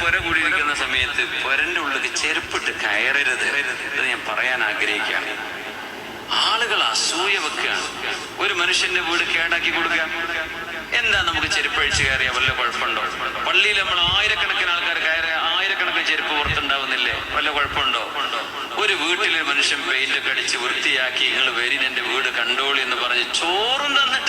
പുര കൂടിയിരിക്കുന്ന സമയത്ത് പുരന്റെ ഉള്ളിൽ ചെരുപ്പിട്ട് കയറരുത്. എന്ന് ഞാൻ പറയാൻ ആഗ്രഹിക്കുകയാണ്. ആളുകൾ അസൂയ വെക്കുകയാണ്. ഒരു മനുഷ്യന്റെ വീട് കേടാക്കി കൊടുക്കുക. എന്താ നമുക്ക് ചെരുപ്പ് അഴിച്ചു കയറിയ വല്ല കുഴപ്പമുണ്ടോ? പള്ളിയിൽ നമ്മൾ ആയിരക്കണക്കിന് ആൾക്കാർ കയറി ആയിരക്കണക്കിന് ചെരുപ്പ് പുറത്തുണ്ടാവുന്നില്ലേ? വല്ല കുഴപ്പമുണ്ടോ? ഒരു വീട്ടിലൊരു മനുഷ്യൻ പെയിന്റ് ഒക്കെ അടിച്ച് വൃത്തിയാക്കി നിങ്ങൾ വരി എന്റെ വീട് കണ്ടോളി എന്ന് പറഞ്ഞ് ചോറും സൽക്കരിക്കുക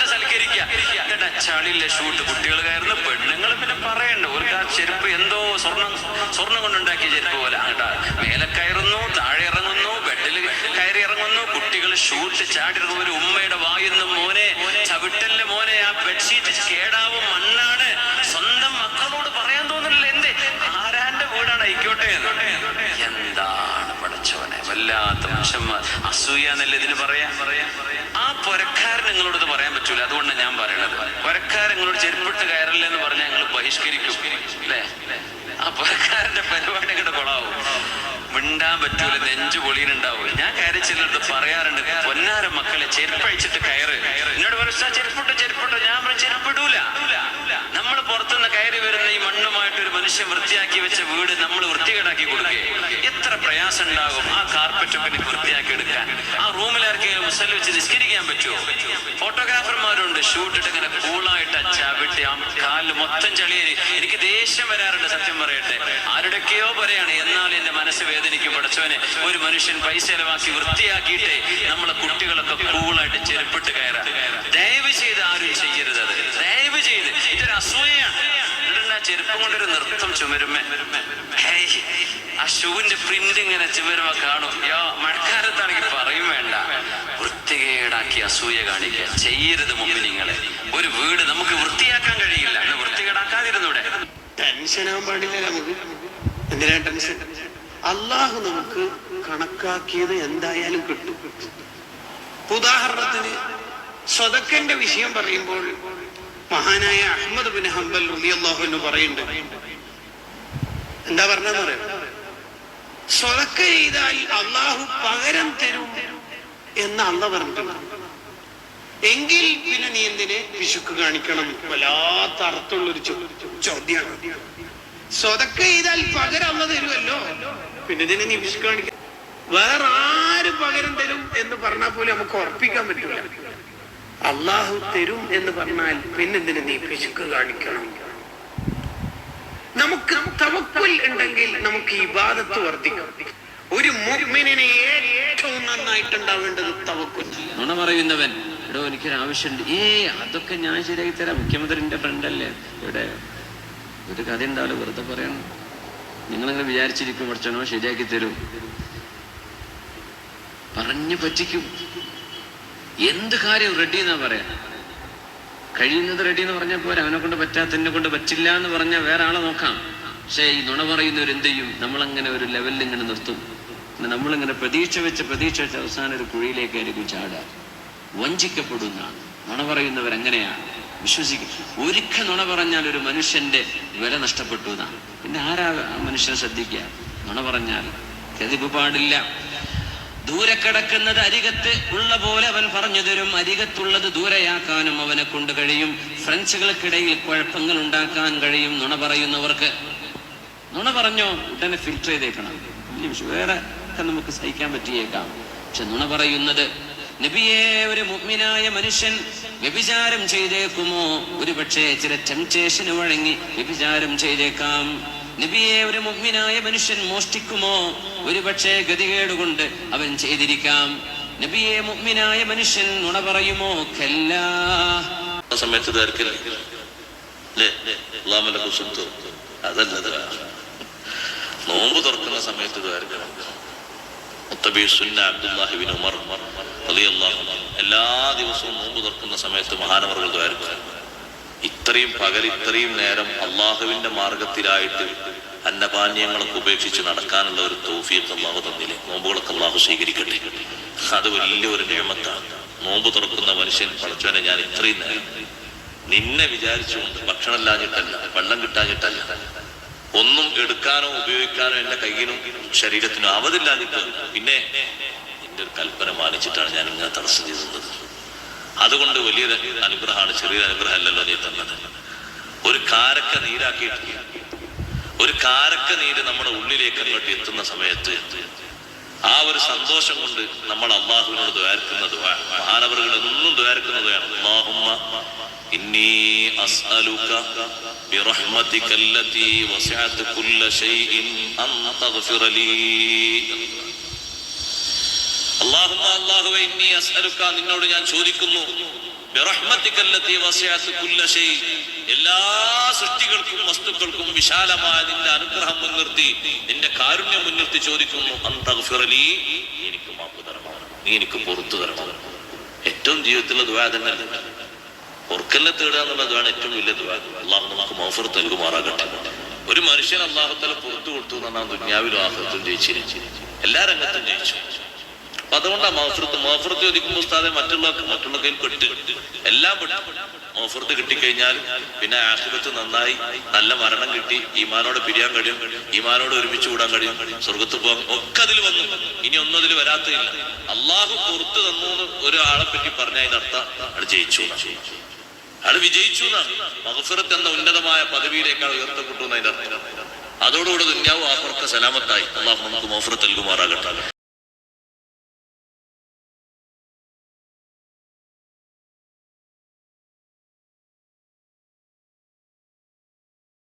എന്നിട്ട് ഷൂട്ട് കുട്ടികൾ കയറുന്ന പെണ്ണുങ്ങൾ പിന്നെ പറയണ്ട. ഒരു ചെരുപ്പ് എന്തോ സ്വർണം സ്വർണം കൊണ്ടുണ്ടാക്കിയ ചെരുപ്പ് പോലെ. അങ്ങോട്ടാ മേലെ കയറുന്നു താഴെ ഇറങ്ങുന്നു ബെഡിൽ കയറി ഇറങ്ങുന്നു. കുട്ടികൾ ഷൂട്ട് ചാടി ഒരു ഉമ്മയുടെ വായുന്ന മോനെ ചവിട്ടല്ല മോനെ ആ ബെഡ്ഷീറ്റ് കേടാവും മണ്ണാണ് വല്ലാത്ത മനുഷ്യന്മാർ. അസൂയ എന്നല്ലേ ഇതിന് പറയാ? ആ പൊരക്കാരൻ നിങ്ങളോട് പറയാൻ പറ്റൂല. അതുകൊണ്ടാണ് ഞാൻ പറയണത്. പൊരക്കാരൻ നിങ്ങളോട് ചെരുപ്പിട്ട് കയറില്ല എന്ന് പറഞ്ഞാൽ ഞങ്ങൾ ബഹിഷ്കരിക്കും. അല്ലേ? ആ പൊരക്കാരന്റെ പരിപാടികളുടെ കൊളാവും. മിണ്ടാൻ പറ്റൂല നെഞ്ചു പൊളിയിലുണ്ടാവും. ഞാൻ കയറി ചെല്ലടുത്ത് പറയാറുണ്ട് പൊന്നാര മക്കളെ ചെരുപ്പഴിച്ചിട്ട് കയറ്. എന്നോട് പറയുക ചെരുപ്പിട്ടോ ചെരുപ്പിട്ടോ ഞാൻ പറഞ്ഞു ചെരുപ്പിടൂല നമ്മൾ പുറത്തുനിന്ന് മനുഷ്യൻ വൃത്തിയാക്കി വെച്ച വീട് നമ്മൾ വൃത്തികേടാക്കി കൊടുക്കേ എത്ര പ്രയാസം ഉണ്ടാകും ആ കാർപ്പറ്റ് ഒക്കെ വൃത്തിയാക്കി എടുക്കാൻ. ആ റൂമിലാർക്കെങ്കിലും മുസൽ വെച്ച് നിസ്കരിക്കാൻ പറ്റുമോ? ഫോട്ടോഗ്രാഫർമാരുണ്ട് ഷൂട്ടിട്ട് ഇങ്ങനെ കൂളായിട്ട് ചവിട്ടി ആ കാലിൽ മൊത്തം ചളിയേരി എനിക്ക് ദേഷ്യം വരാറുണ്ട് സത്യം പറയട്ടെ. ആരുടെയൊക്കെയോ പറയാണ് എന്നാൽ എന്റെ മനസ്സ് വേദനിക്കും പഠിച്ചവനെ ഒരു മനുഷ്യൻ പൈസ ചെലവാക്കി വൃത്തിയാക്കിയിട്ട് നമ്മളെ കുട്ടികളൊക്കെ കൂളായിട്ട് ചെരുപ്പിട്ട് കയറാം. നൃത്തം ചുമരുമേ. ഹേയ്, ആ ഷൂവിന്റെ പ്രിന്റ് ഇങ്ങനെ ചുമരുമ കാണും. യോ മഴക്കാലത്താണെങ്കിൽ പറയും വേണ്ട. വൃത്തികേടാക്കി അസൂയ കാണിക്കുക. ചെയ്യരുത് മുമ്പിൽ നിങ്ങളെ. ഒരു വീട് നമുക്ക് വൃത്തിയാക്കാൻ കഴിയില്ല. വൃത്തികേടാക്കാതിരുന്നൂടെ. ടെൻഷൻ ആവാൻ പാടില്ല നമുക്ക്. എന്തിനാ ടെൻഷൻ? അള്ളാഹു നമുക്ക് കണക്കാക്കിയത് എന്തായാലും കിട്ടും. ഉദാഹരണത്തിന് സ്വതക്കന്റെ വിഷയം പറയുമ്പോൾ മഹാനായ അഹമ്മദ് ബിൻ ഹംബൽ റളിയല്ലാഹു എന്ന് പറയുന്നുണ്ട് എന്താ പറഞ്ഞതെന്ന് പറയാം സ്വതക്ക ചെയ്താൽ അള്ളാഹു പകരം തരും എന്ന് അള്ള പറഞ്ഞിട്ടുണ്ട്. എങ്കിൽ പിന്നെ നീ എന്തിനെ? പിശുക്ക് കാണിക്കണം. വല്ലാത്ത അർത്ഥമുള്ളൊരു ചോദ്യമാണ്. സ്വതക്ക ചെയ്താൽ പകരം അള്ള തരുമല്ലോ പിന്നെ ഇതിനെ നീ പിശുക്ക് കാണിക്ക വേറെ ആര് പകരം തരും എന്ന് പറഞ്ഞാൽ പോലും നമുക്ക് ഉറപ്പിക്കാൻ പറ്റില്ല അള്ളാഹു തരും എന്ന് പറഞ്ഞാൽ പിന്നെന്തിനെ നീ പിശുക്ക് കാണിക്കണം? നമുക്ക് തവക്കുൽ ഉണ്ടെങ്കിൽ നമുക്ക് ഇബാദത്ത് വർദ്ധിക്കും. ഒരു മുഅ്മിനിനെ ഏറ്റവും നന്നായിട്ട് ഉണ്ടാവേണ്ടത് തവക്കുൽ. നുണ പറയുന്നവൻ ഇവിടെ എനിക്കൊരു ആവശ്യമുണ്ട്. ഏ അതൊക്കെ ഞാൻ ശരിയാക്കി തരാം. മുഖ്യമന്ത്രിന്റെ ഫ്രണ്ടല്ലേ? ഇവിടെ ഒരു കഥ ഉണ്ടാവില്ല വെറുതെ പറയണം. നിങ്ങളിങ്ങനെ വിചാരിച്ചിരിക്കും കുറച്ചണോ ശരിയാക്കി തരും. പറഞ്ഞു പറ്റിക്കും. എന്ത് കാര്യം റെഡി എന്നാ പറയാ? കഴിയുന്നത് റെഡി എന്ന് പറഞ്ഞാൽ പോരാ? അവനെ കൊണ്ട് പറ്റാത്ത എന്നെ കൊണ്ട് പറ്റില്ല എന്ന് പറഞ്ഞാൽ വേറെ ആളെ നോക്കാം. പക്ഷേ ഈ നുണ പറയുന്നവർ എന്ത് ചെയ്യും? നമ്മളങ്ങനെ ഒരു ലെവലിൽ ഇങ്ങനെ നിർത്തും. നമ്മളിങ്ങനെ പ്രതീക്ഷ വെച്ച് പ്രതീക്ഷ വെച്ച് അവസാനം ഒരു കുഴിയിലേക്ക് കുഴിയിലേക്കായിരിക്കും ചാടുക. വഞ്ചിക്കപ്പെടുന്നതാണ്. നുണ പറയുന്നവർ എങ്ങനെയാണ്? വിശ്വസിക്കും. ഒരിക്കൽ നുണ പറഞ്ഞാൽ ഒരു മനുഷ്യന്റെ വില നഷ്ടപ്പെട്ടു എന്നാണ്. പിന്നെ ആരാ മനുഷ്യനെ ശ്രദ്ധിക്കുക? നുണ പറഞ്ഞാൽ കതിപ്പ് പാടില്ല. ദൂരെ കിടക്കുന്നത് അരികത്ത് ഉള്ള പോലെ അവൻ പറഞ്ഞു തരും. അരികത്തുള്ളത് ദൂരെയാക്കാനും അവനെ കൊണ്ട് കഴിയും. ഫ്രഞ്ചുകൾക്കിടയിൽ കുഴപ്പങ്ങൾ ഉണ്ടാക്കാൻ കഴിയും. നുണ പറയുന്നവർക്ക് നുണ പറഞ്ഞോ? ഉടനെ ഫിൽറ്റർ ചെയ്തേക്കണം. വേറെ ഒക്കെ നമുക്ക് സഹിക്കാൻ പറ്റിയേക്കാം. പക്ഷെ നുണ പറയുന്നത് നബിയെ ഒരു മുഗ്മിനായ മനുഷ്യൻ വ്യഭിചാരം ചെയ്തേക്കുമോ? ഒരുപക്ഷെ ചില ടെംപ്റ്റേഷന് വഴങ്ങി വ്യഭിചാരം ചെയ്തേക്കാം. നബിയെ ഒരു മുഗ്മിനായ മനുഷ്യൻ മോഷ്ടിക്കുമോ? ഒരുപക്ഷെ ഗതികേടുകൊണ്ട് അവൻ ചെയ്തിരിക്കാം. നബിയെ മുഗ്മിനായ മനുഷ്യൻ നുണ പറയുമോ? സമയത്ത് നോമ്പ് തുറക്കുന്ന സമയത്ത് എല്ലാ ദിവസവും നോമ്പ് തുറക്കുന്ന സമയത്ത് മഹാനവർ ദ്വാരിക്കും ഇത്രയും പകൽ ഇത്രയും നേരം അള്ളാഹുവിന്റെ മാർഗത്തിലായിട്ട് അന്നപാനീയങ്ങളൊക്കെ ഉപേക്ഷിച്ച് നടക്കാനുള്ള ഒരു തൗഫീഖ് അള്ളാഹു തന്നില്ലേ? നോമ്പുകളൊക്കെ അള്ളാഹു സ്വീകരിക്കട്ടെ. അത് വലിയൊരു നിയമത്താണ്. നോമ്പ് തുറക്കുന്ന മനുഷ്യൻ പഠിച്ചവനെ ഞാൻ ഇത്രയും നേരം നിന്നെ വിചാരിച്ചുകൊണ്ട് ഭക്ഷണം ഇല്ലാഞ്ഞിട്ടല്ല വെള്ളം കിട്ടാഞ്ഞിട്ടല്ല ഒന്നും എടുക്കാനോ ഉപയോഗിക്കാനോ എന്റെ കയ്യിനും ശരീരത്തിനും അവതില്ലാതിട്ട് പിന്നെ എന്റെ ഒരു കൽപ്പന മാനിച്ചിട്ടാണ് ഞാൻ ഇങ്ങനെ തടസ്സം ചെയ്തത്. അതുകൊണ്ട് വലിയൊരു അനുഗ്രഹമാണ് ചെറിയൊരു അനുഗ്രഹമല്ലല്ലോ നീ തന്നത്. ഒരു കാരക്ക നീരാക്കിയിട്ട് ഒരു കാരക്ക നീര് നമ്മുടെ ഉള്ളിലേക്ക് അങ്ങോട്ട് എത്തുന്ന സമയത്ത് ആ ഒരു സന്തോഷം കൊണ്ട് നമ്മൾ അള്ളാഹുവിനോട് ദ്വാരക്കുന്നത് മഹാനവറുകൾ എന്നും ദ്വാരക്കുന്നതാണ് അള്ളാഹുമ്മ അള്ളാഹുമ്മ അല്ലാഹുവേ ഇന്നി അസ്അലുക്ക നിന്നോട് ഞാൻ ചോദിക്കുന്നു. എല്ലാ സൃഷ്ടികൾക്കും വസ്തുക്കൾക്കും വിശാലമായ നിന്റെ അനുഗ്രഹം മുൻനിർത്തി നിന്റെ കാരുണ്യം മുൻനിർത്തി ചോദിക്കുന്നു. അൻ തഗ്ഫിറ ലീ എനിക്ക് മാപ്പ് തരണം നീ എനിക്ക് പുറത്തു തരണം ഏറ്റവും ജീവിതത്തിലെ ദുആ തന്നെ. ഓർക്കല്ല തേടുക എന്നുള്ളതാണ് ഏറ്റവും വലിയ ദുആ. അള്ളാഹു നമുക്ക് മോഫർ നൽകുമാറാകട്ടെ. ഒരു മനുഷ്യൻ അള്ളാഹുത്തല പുറത്തു കൊടുത്തു എന്നാണ് ദുന്യാവിലും ആഹ്ലത്തും ജയിച്ചിരിച്ചു എല്ലാ രംഗത്തും ജയിച്ചു. അപ്പൊ അതുകൊണ്ടാണ് മോഫറത്ത് മോഫറത്ത് ചോദിക്കുമ്പോൾ ഉസ്താദെ മറ്റുള്ള മറ്റുള്ള കയ്യിൽ പെട്ട് എല്ലാം പെട്ടു മോഫറത്ത് കിട്ടിക്കഴിഞ്ഞാൽ പിന്നെ ആശുപത്രി നന്നായി നല്ല മരണം കിട്ടി. ഈമാനോട് പിരിയാൻ കഴിയും. ഈമാനോട് ഒരുമിച്ച് കൂടാൻ കഴിയും. സ്വർഗത്ത് പോകാൻ ഒക്കെ അതിൽ വന്നു. ഇനി ഒന്നും അതിൽ വരാത്തില്ല അള്ളാഹു പുറത്തു തന്നു ഒരാളെ പറ്റി പറഞ്ഞ അതിനർത്ഥം അത് ജയിച്ചു. അയാൾ വിജയിച്ചു എന്നാണ്. മഹഫിറത്ത് എന്ന ഉന്നതമായ പദവിയിലേക്കാൾ ഉയർത്തപ്പെട്ടു എന്നതിന്റെ അർത്ഥം. അതോടുകൂടെ ദുന്യാവും ആഫർക്ക് സലാമത്തായി. അള്ളാഹു നമുക്ക് മോഫറത്ത് നൽകുമാറാകട്ടെ.